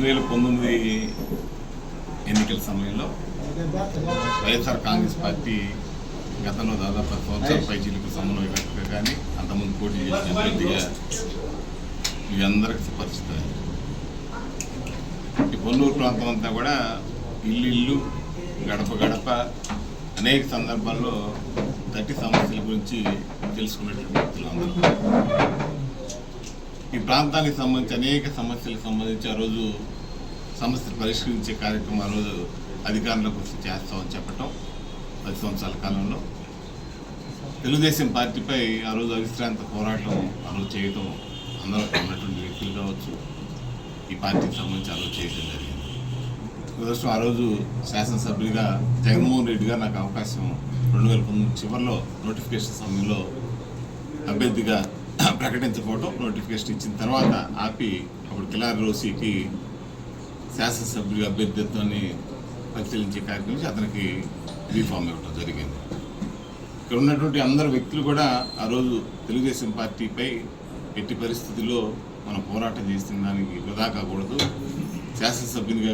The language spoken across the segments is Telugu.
రెండు వేల పంతొమ్మిది ఎన్నికల సమయంలో వైఎస్ఆర్ కాంగ్రెస్ పార్టీ గతంలో దాదాపు పది సంవత్సరాల పైచీలకు సమన్వయకర్తగా కానీ అంతకుముందు పోటీ చేసిన అభ్యర్థిగా ఇవి అందరికి సుపరిచితం ఈ పొన్నూరు ప్రాంతం అంతా కూడా ఇల్లు ఇల్లు గడప గడప అనేక సందర్భాల్లో తట్టి సమస్యల గురించి తెలుసుకున్నటువంటి వ్యక్తులు అందరూ. ఈ ప్రాంతానికి సంబంధించి అనేక సమస్యలకు సంబంధించి ఆ రోజు సమస్యలు పరిష్కరించే కార్యక్రమం ఆ రోజు అధికారంలోకి వచ్చి చేస్తామని చెప్పటం పది సంవత్సరాల కాలంలో. తెలుగుదేశం పార్టీపై ఆ రోజు అవిశ్రాంత పోరాటం ఆ రోజు చేయటం అందరూ ఉన్నటువంటి వ్యక్తులు కావచ్చు ఈ పార్టీకి సంబంధించి ఆ రోజు చేయడం జరిగింది. దురదృష్టం ఆ రోజు శాసనసభ్యుడిగా జగన్మోహన్ రెడ్డి గారు నాకు అవకాశం రెండు వేల పంతొమ్మిది చివరిలో నోటిఫికేషన్ సమయంలో అభ్యర్థిగా ప్రకటించకపోవడం నోటిఫికేషన్ ఇచ్చిన తర్వాత ఆపి అప్పుడు కిలార్ రోసికి శాసనసభ్యుడి అభ్యర్థిత్వాన్ని పరిశీలించే కార్యక్రమం అతనికి రీఫామ్ ఇవ్వడం జరిగింది. ఇక్కడ ఉన్నటువంటి అందరు వ్యక్తులు కూడా ఆ రోజు తెలుగుదేశం పార్టీపై ఎట్టి పరిస్థితుల్లో మనం పోరాటం చేస్తున్న దానికి వృధా కాకూడదు. శాసనసభ్యునిగా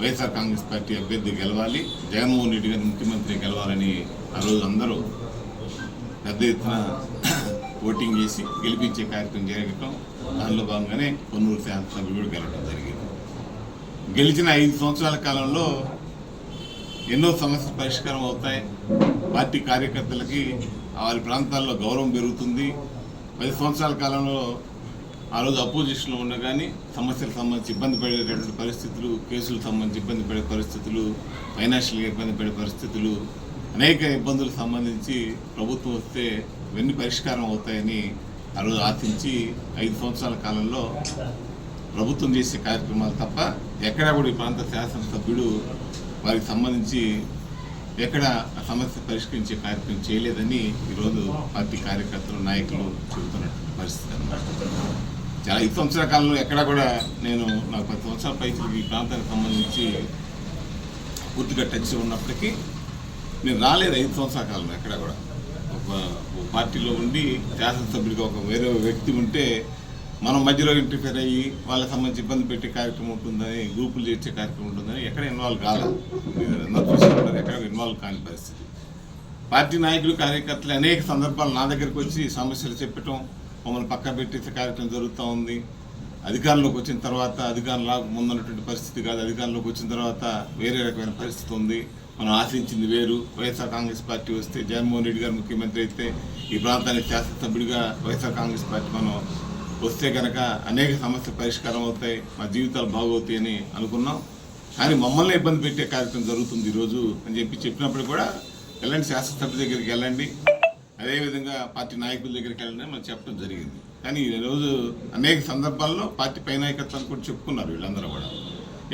వైఎస్ఆర్ కాంగ్రెస్ పార్టీ అభ్యర్థి గెలవాలి. జగన్మోహన్ రెడ్డి గారి ముఖ్యమంత్రి గెలవాలని ఆ రోజు అందరూ పెద్ద ఎత్తున ఓటింగ్ చేసి గెలిపించే కార్యక్రమం జరగటం దానిలో భాగంగానే కొన్నూరు శాసనసభ్యుడు కూడా గెలవడం జరిగింది. గెలిచిన ఐదు సంవత్సరాల కాలంలో ఎన్నో సమస్యలు పరిష్కారం అవుతాయి. పార్టీ కార్యకర్తలకి వారి ప్రాంతాల్లో గౌరవం పెరుగుతుంది. పది సంవత్సరాల కాలంలో ఆ రోజు అపోజిషన్లో ఉన్న కానీ సమస్యలకు సంబంధించి ఇబ్బంది పడేటటువంటి పరిస్థితులు కేసులకు సంబంధించి ఇబ్బంది పడే పరిస్థితులు ఫైనాన్షియల్గా ఇబ్బంది పడే పరిస్థితులు అనేక ఇబ్బందులకు సంబంధించి ప్రభుత్వం వస్తే ఇవన్నీ పరిష్కారం అవుతాయని ఆ రోజు ఆశించి ఐదు సంవత్సరాల కాలంలో ప్రభుత్వం చేసే కార్యక్రమాలు తప్ప ఎక్కడా కూడా ఈ ప్రాంత శాసనసభ్యుడు వారికి సంబంధించి ఎక్కడ ఆ సమస్య పరిష్కరించే కార్యక్రమం చేయలేదని ఈరోజు పార్టీ కార్యకర్తలు నాయకులు చెబుతున్నటువంటి పరిస్థితి అన్నమాట. చాలా ఐదు సంవత్సరాల కాలంలో ఎక్కడా కూడా నేను నాకు పది సంవత్సరాల పైకి ఈ ప్రాంతానికి సంబంధించి పూర్తిగా టచ్ ఉన్నప్పటికీ నేను రాలేదు ఐదు సంవత్సరాల కాలంలో ఎక్కడ కూడా. పార్టీలో ఉండి శాసనసభ్యుడిగా ఒక వేరే వ్యక్తి ఉంటే మనం మధ్యలో ఇంటర్ఫేర్ అయ్యి వాళ్ళకి సంబంధించి ఇబ్బంది పెట్టే కార్యక్రమం ఉంటుందని గ్రూపులు చేర్చే కార్యక్రమం ఉంటుందని ఎక్కడ ఇన్వాల్వ్ కాలేదు చూసుకుంటారు ఎక్కడ ఇన్వాల్వ్ కాని పరిస్థితి. పార్టీ నాయకులు కార్యకర్తలు అనేక సందర్భాలు నా దగ్గరికి వచ్చి సమస్యలు చెప్పటం మమ్మల్ని పక్క పెట్టేసే కార్యక్రమం జరుగుతూ ఉంది. అధికారంలోకి వచ్చిన తర్వాత అధికారంలో ముందున్నటువంటి పరిస్థితి కాదు. అధికారంలోకి వచ్చిన తర్వాత వేరే రకమైన పరిస్థితి ఉంది. మనం ఆశించింది వేరు. వైఎస్ఆర్ కాంగ్రెస్ పార్టీ వస్తే జగన్మోహన్ రెడ్డి గారు ముఖ్యమంత్రి అయితే ఈ ప్రాంతానికి శాసనసభ్యుడిగా వైఎస్ఆర్ కాంగ్రెస్ పార్టీ మనం వస్తే కనుక అనేక సమస్యలు పరిష్కారం అవుతాయి మా జీవితాలు బాగవుతాయి అని అనుకున్నాం. కానీ మమ్మల్ని ఇబ్బంది పెట్టే కార్యక్రమం జరుగుతుంది ఈరోజు అని చెప్పి చెప్పినప్పుడు కూడా వెళ్ళండి శాసనసభ్యుల దగ్గరికి వెళ్ళండి. అదేవిధంగా పార్టీ నాయకుల దగ్గరికి వెళ్ళండి మనం చెప్పడం జరిగింది. కానీ ఈరోజు అనేక సందర్భాల్లో పార్టీ పై నాయకత్వాన్ని కూడా చెప్పుకున్నారు వీళ్ళందరూ కూడా.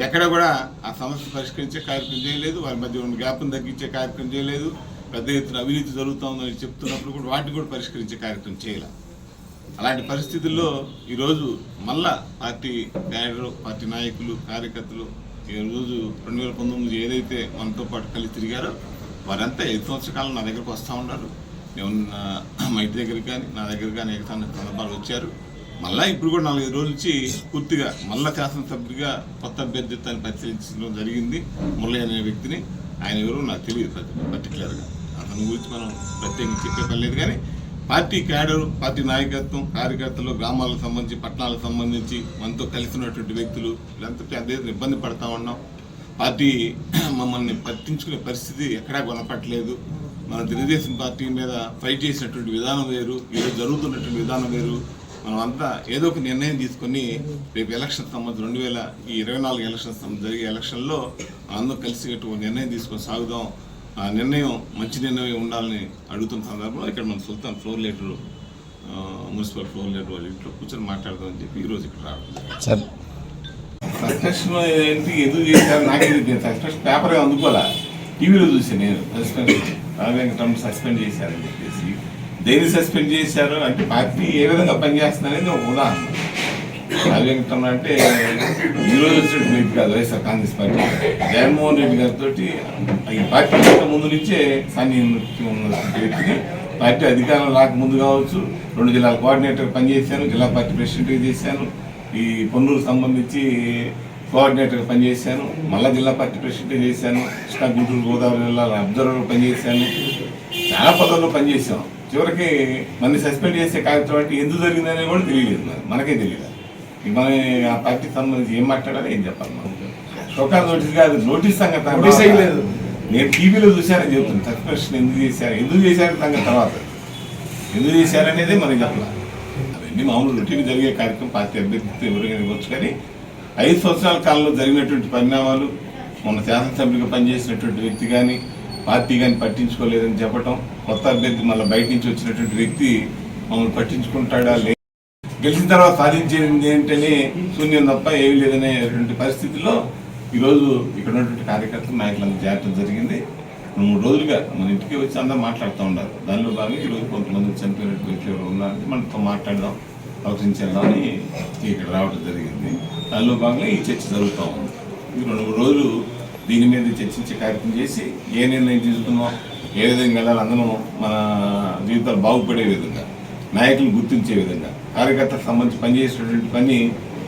ఎక్కడ కూడా ఆ సమస్య పరిష్కరించే కార్యక్రమం చేయలేదు. వారి మధ్య ఉన్న గ్యాప్ను తగ్గించే కార్యక్రమం చేయలేదు. పెద్ద ఎత్తున అవినీతి జరుగుతుందని చెప్తున్నప్పుడు కూడా వాటిని కూడా పరిష్కరించే కార్యక్రమం చేయలే. అలాంటి పరిస్థితుల్లో ఈరోజు మళ్ళా పార్టీ క్యాడర్ పార్టీ నాయకులు కార్యకర్తలు ఈరోజు రెండు వేల పంతొమ్మిది ఏదైతే మనతో పాటు కలిసి తిరిగారో వారంతా ఐదు సంవత్సరకాలం నా దగ్గరకు వస్తూ ఉన్నారు. మేము మా ఇంటి దగ్గరికి కానీ నా దగ్గర కానీ అనేక సందర్భాలు వచ్చారు. మళ్ళా ఇప్పుడు కూడా నాలుగైదు రోజుల నుంచి పూర్తిగా మళ్ళా శాసనసభ్యుడిగా కొత్త అభ్యర్థిత్వాన్ని పరిశీలించడం జరిగింది. మురళి అనే వ్యక్తిని. ఆయన ఎవరో నాకు తెలియదు పర్టికులర్గా అతని గురించి మనం ప్రత్యేకంగా చెప్పే పని లేదు కానీ పార్టీ క్యాడర్ పార్టీ నాయకత్వం కార్యకర్తలు గ్రామాలకు సంబంధించి పట్టణాలకు సంబంధించి మనతో కలిసి ఉన్నటువంటి వ్యక్తులు వీళ్ళంతటి అదే ఇబ్బంది పడతా ఉన్నాం. పార్టీ మమ్మల్ని పట్టించుకునే పరిస్థితి ఎక్కడా కొనపట్లేదు మన తెలుగుదేశం పార్టీ మీద ఫైట్ చేసినటువంటి విధానం వేరు ఈరోజు జరుగుతున్నటువంటి విధానం వేరు. మనం అంతా ఏదో ఒక నిర్ణయం తీసుకొని రేపు ఎలక్షన్ సంబంధించి రెండు వేల ఈ ఇరవై నాలుగు ఎలక్షన్ జరిగే ఎలక్షన్లో అందరం కలిసి ఒక నిర్ణయం తీసుకొని సాగుదాం. ఆ నిర్ణయం మంచి నిర్ణయం ఉండాలని అడుగుతున్న సందర్భంలో ఇక్కడ మన Sultan floor leader municipal floor leader వాళ్ళ ఇంట్లో కూర్చొని మాట్లాడదామని చెప్పి ఈరోజు ఇక్కడ రావడం సార్. సస్పెన్షన్ ఏంటి ఎందుకు చేశారు? నాకు సస్పెన్షన్ పేపర్ అందుకోలే. టీవీలో చూసాను నేను. సస్పెండ్ రాఘవేంకటం సస్పెండ్ చేశారని చెప్పేసి. దేన్ని సస్పెండ్ చేశారు? అంటే పార్టీ ఏ విధంగా పనిచేస్తుందనేది ఒక ఉదాహరణ. రాఘవేంకటం అంటే ఈరోజు వచ్చిన మీట్ కాదు వైఎస్ఆర్ కాంగ్రెస్ పార్టీ. జగన్మోహన్ రెడ్డి గారితో ఈ పార్టీ ముందు నుంచే సాన్నిహిత్యం ఉన్న వ్యక్తిని పార్టీ అధికారం రాకముందు కావచ్చు రెండు జిల్లాల కోఆర్డినేటర్ పనిచేశాను జిల్లా పార్టీ ప్రెసిడెంట్గా చేశాను ఈ పొన్నూరు సంబంధించి కోఆర్డినేటర్ పనిచేశాను మళ్ళా జిల్లా పార్టీ ప్రెసిడెంట్ చేశాను కృష్ణా గుంటూరు గోదావరి జిల్లాలో అబ్జర్వర్గా పనిచేశాను చాలా పదవుల్లో పనిచేశాను చివరికి మన సస్పెండ్ చేసే కార్యక్రమం అంటే ఎందుకు జరిగిందనేది కూడా తెలియలేదు మరి. మనకే తెలియదు. మన ఆ పార్టీకి సంబంధించి ఏం మాట్లాడాలి ఏం చెప్పాలి మనం. ఒక నోటీస్ కాదు నోటీస్ సంగతి నోటీస్ వేయలేదు. నేను టీవీలో చూశానని చెప్తాను సస్పెన్షన్ ఎందుకు చేశారు? ఎందుకు చేశారు సంగతి తర్వాత? ఎందుకు చేశారనేది మనకి చెప్పాలి. అవన్నీ మామూలు రొటీన్ జరిగే కార్యక్రమం. పార్టీ అభ్యర్థితో ఎవరికైనా ఇవ్వచ్చు కానీ ఐదు సంవత్సరాల కాలంలో జరిగినటువంటి పరిణామాలు మొన్న శాసనసభ్యుడిగా పనిచేసినటువంటి వ్యక్తి కానీ పార్టీ కానీ పట్టించుకోలేదని చెప్పటం కొత్త అభ్యర్థి మళ్ళీ బయట నుంచి వచ్చినటువంటి వ్యక్తి మమ్మల్ని పట్టించుకుంటాడా గెలిచిన తర్వాత సాధించేది ఏంటని శూన్యం తప్ప ఏమీ లేదనేటువంటి పరిస్థితిలో ఈరోజు ఇక్కడ ఉన్నటువంటి కార్యకర్తలు నాయకులంతా చేరటం జరిగింది. మూడు రోజులుగా మన ఇంటికి వచ్చి అందరూ మాట్లాడుతూ ఉన్నారు. దానిలో భాగంగా ఈరోజు కొంతమంది చనిపోయినట్టు వ్యక్తులు ఎవరు ఉన్నారంటే మనతో మాట్లాడదాం ఆలోచించేద్దామని ఇక్కడ రావడం జరిగింది. దానిలో భాగంగా ఈ చర్చ జరుగుతూ ఉంది. ఈ రెండు మూడు రోజులు దీని మీద చర్చించే కార్యక్రమం చేసి ఏ నిర్ణయం తీసుకున్నాం ఏ విధంగా వెళ్ళాలి అందరం మన జీవితాలు బాగుపడే విధంగా నాయకులు గుర్తించే విధంగా కార్యకర్తలకు సంబంధించి పనిచేసేటువంటి పని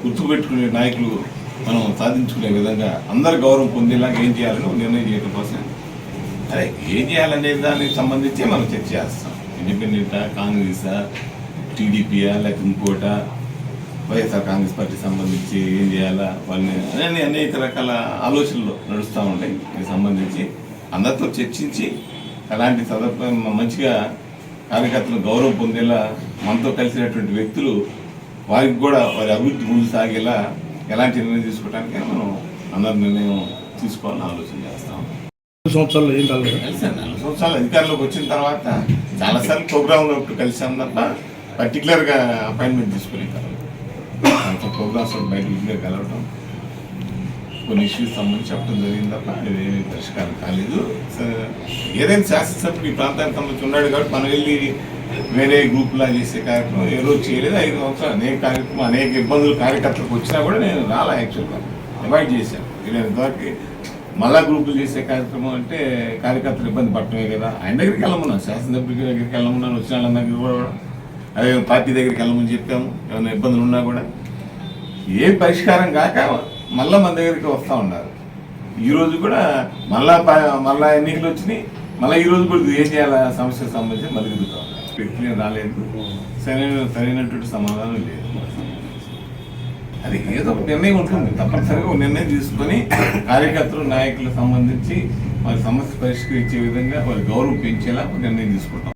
గుర్తుపెట్టుకునే నాయకులు మనం సాధించుకునే విధంగా అందరు గౌరవం పొందేలాగా ఏం చేయాలని నిర్ణయం చేయడం కోసం అదే ఏం చేయాలనే దానికి సంబంధించి మనం చర్చ చేస్తాం. ఇండిపెండెంటా కాంగ్రెసా టీడీపీయా లేక ఇంకోటా వైఎస్ఆర్ కాంగ్రెస్ పార్టీ సంబంధించి ఏం చేయాలా వాళ్ళని అనే అనేక రకాల ఆలోచనలు నడుస్తూ ఉంటాయి. దీనికి సంబంధించి అందరితో చర్చించి అలాంటి సందర్భం మంచిగా కార్యకర్తలు గౌరవం పొందేలా మనతో కలిసినటువంటి వ్యక్తులు వారికి కూడా వారి అభివృద్ధి ముందు సాగేలా ఎలాంటి నిర్ణయం తీసుకోవడానికి మనం అందరి నిర్ణయం తీసుకోవాలని ఆలోచన చేస్తాం సంవత్సరాలు ఏం నాలుగు సంవత్సరాలు అధికారంలోకి వచ్చిన తర్వాత చాలాసార్లు ఇప్పుడు కలిసాం తప్ప పర్టికులర్గా అపాయింట్మెంట్ తీసుకునే అంత ప్రోగ్రామ్స్ బయట ఇంట్లో కలవటం కొన్ని ఇష్యూస్ సంబంధించి చెప్పడం జరిగింది? తప్ప అది ఏమీ పరిష్కారం కాలేదు. సరే, ఏదైనా శాసనసభ్యుడు ఈ ప్రాంతానికి సంబంధించి ఉన్నాడు కాబట్టి మనం వెళ్ళి వేరే గ్రూప్లా చేసే కార్యక్రమం ఏ రోజు చేయలేదు. ఐదు సంవత్సరాలు అనేక కార్యక్రమం అనేక ఇబ్బందులు కార్యకర్తలకు వచ్చినా కూడా నేను రాలా యాక్చువల్గా అవాయిడ్ చేశాను. నేను మళ్ళా గ్రూపులు చేసే కార్యక్రమం అంటే కార్యకర్తలు ఇబ్బంది పడటమే కదా. ఆయన దగ్గరికి వెళ్ళమన్నాను. శాసనసభ్యుడి దగ్గరికి వెళ్ళమన్నాను. వచ్చిన వాళ్ళందరికీ కూడా అదే పార్టీ దగ్గరికి వెళ్ళమని చెప్పాము. ఏమైనా ఇబ్బందులు ఉన్నా కూడా. ఏ పరిష్కారం కాక మళ్ళా మన దగ్గరికి వస్తూ ఉన్నారు. ఈరోజు కూడా మళ్ళా మళ్ళా ఎన్నికలు వచ్చినాయి. మళ్ళీ ఈ రోజు కూడా ఏం చేయాలి? సమస్యకు సంబంధించి మళ్ళీ తిరుగుతాం వ్యక్తులు రాలేదు. సరైన సరైనటువంటి సమాధానం లేదు. అది ఏదో ఒక నిర్ణయం ఉంటుంది. తప్పనిసరిగా ఒక నిర్ణయం తీసుకొని కార్యకర్తలు నాయకులకు సంబంధించి వారి సమస్య పరిష్కరించే విధంగా వారి గౌరవం పెంచేలా ఒక నిర్ణయం తీసుకుంటాం.